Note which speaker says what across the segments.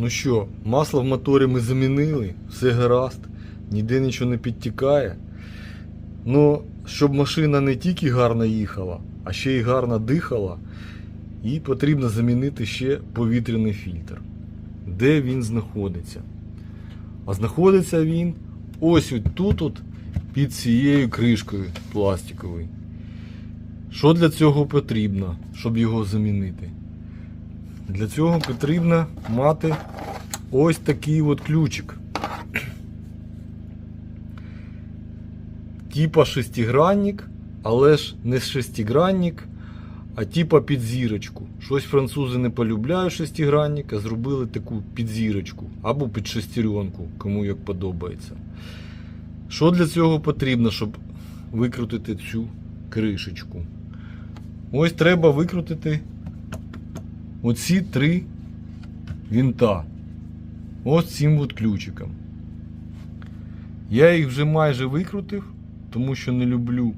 Speaker 1: Ну що, масло в моторі ми замінили, все гаразд, ніде нічого не підтікає. Ну, щоб машина не тільки гарно їхала, а ще й гарно дихала, їй потрібно замінити ще повітряний фільтр. Де він знаходиться? А знаходиться він ось тут, от, під цією кришкою пластиковою. Що для цього потрібно, щоб його замінити? Для цього потрібно мати ось такий от ключик. Типа шестигранник, але ж не шестигранник, а типа під зірочку. Щось французи не полюбляють шестигранник, а зробили таку підзірочку або під шестеренку, кому як подобається. Що для цього потрібно, щоб викрутити цю кришечку? Ось треба викрутити оці три вінта. Ось цим от ключиком. Я їх вже майже викрутив, тому що не люблю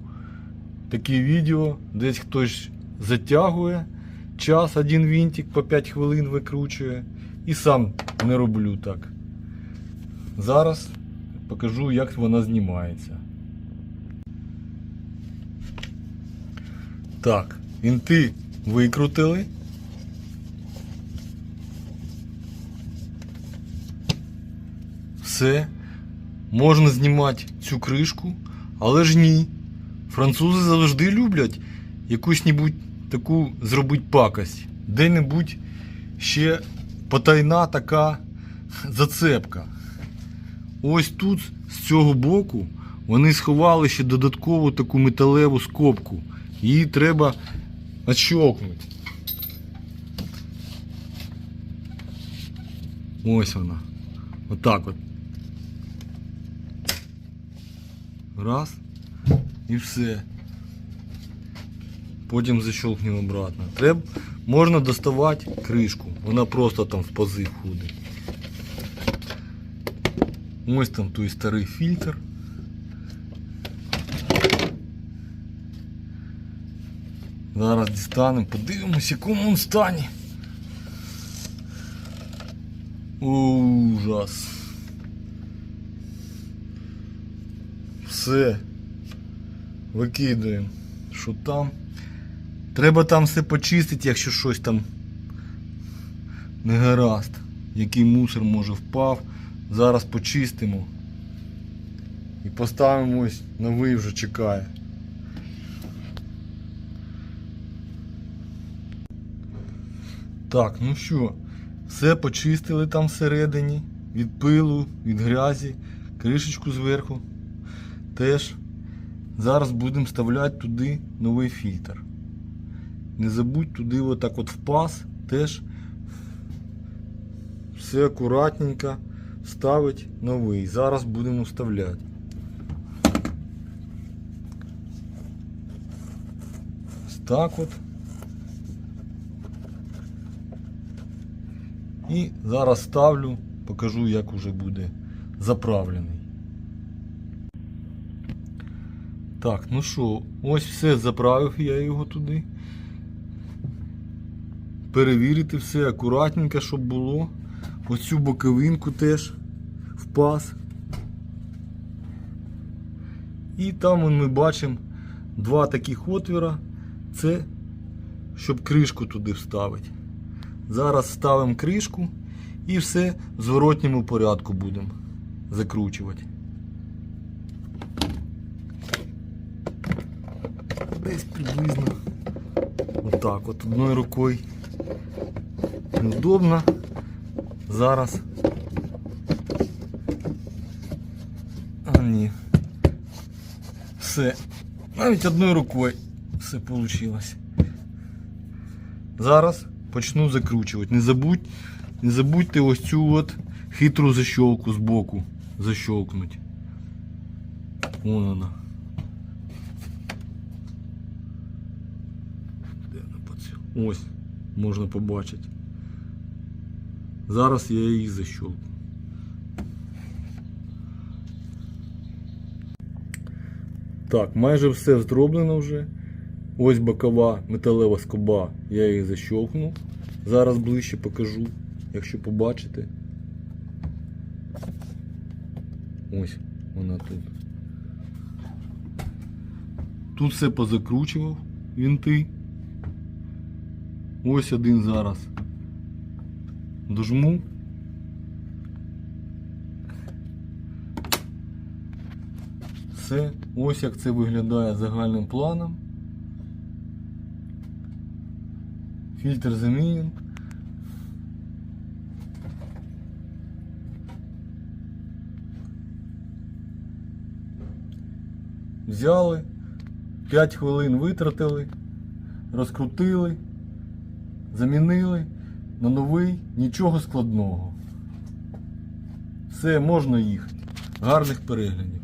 Speaker 1: такі відео, десь хтось затягує час, один вінтик по 5 хвилин викручує. І сам не роблю так. Зараз покажу, як вона знімається. Так, вінти викрутили. Все. Можна знімати цю кришку, але ж ні. Французи завжди люблять якусь небудь таку зробити пакость. Де-небудь ще потайна така зацепка. Ось тут, з цього боку, вони сховали ще додаткову таку металеву скобку. Її треба отщолкнути. Ось вона. Отак от. Раз. І все. Потім защелкнемо обратно. Треба, можна доставати кришку. Вона просто там в пази входить. Ось там той старий фільтр. Зараз дістанемо, подивимось, якому він стані. Ужас. Все. Викидаємо. Що там? Треба там все почистити, якщо щось там не гаразд. Який мусор може впав. Зараз почистимо. І поставимо ось новий вже чекає. Так, ну що, все почистили там всередині, від пилу, від грязі, кришечку зверху. Теж зараз будемо вставляти туди новий фільтр. Не забудь туди отак от в паз теж все акуратненько ставить новий. Зараз будемо вставляти. Ось так от. І зараз ставлю, покажу, як уже буде заправлений. Так, ну що, ось все заправив я його туди. Перевірити все акуратненько, щоб було. Ось цю боковинку теж в. І там ми бачимо два таких отвіра. Це щоб кришку туди вставити. Зараз ставимо кришку і все в зворотньому порядку будемо закручувати. Десь приблизно отак от одною рукою неудобно. Зараз. А ні. Все. Навіть одною рукою все вийшло. Зараз почну закручувати. Не забудь, не забудьте ось цю от хитру защолку збоку защолкнути. Вон вона. Де вона поцю- Ось, можна побачити. Зараз я її защолкну. Так, майже все зроблено вже. Ось бокова металева скоба, я її защолкнув. Зараз ближче покажу. якщо побачите. Ось вона тут. Тут все позакручував вінти. Ось один зараз. Дожму. Все, ось як це виглядає загальним планом. Фільтр замінен. Взяли, 5 хвилин витратили, розкрутили, замінили на новий, нічого складного. Все, можна їхати. Гарних переглядів.